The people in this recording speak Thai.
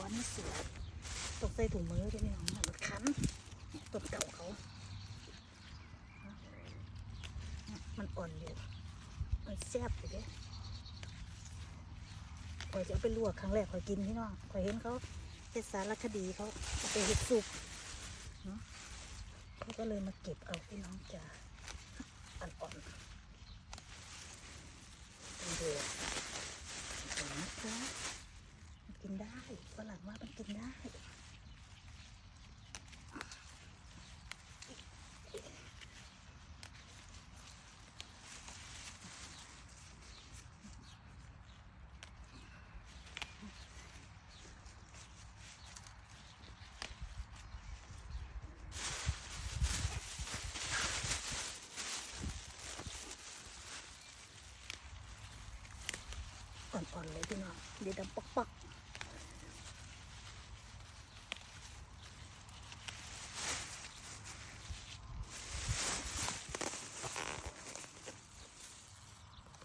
อนนี่สวยตกใส่ถุงมือด้วยพี่น้องนะมันคันต้นเก่าเขา มันอ่อนอยู่มันแซ่บอยู่เด้คอยจะเอาไปลวกครั้งแรกคอยกินพี่น้องคอยเห็นเขาเฮ็ดสารคดีเขาเอาไปเฮ็ดซุปเนาะเขาก็เลยมาเก็บเอาพี่น้องจ้าอ่อนๆเป็นเดือเห็นนะคะมันกิน ได้ฝรั่งว่ามันกินได้อ่อนๆเลยพี่น้องเดี๋ยวดำปอก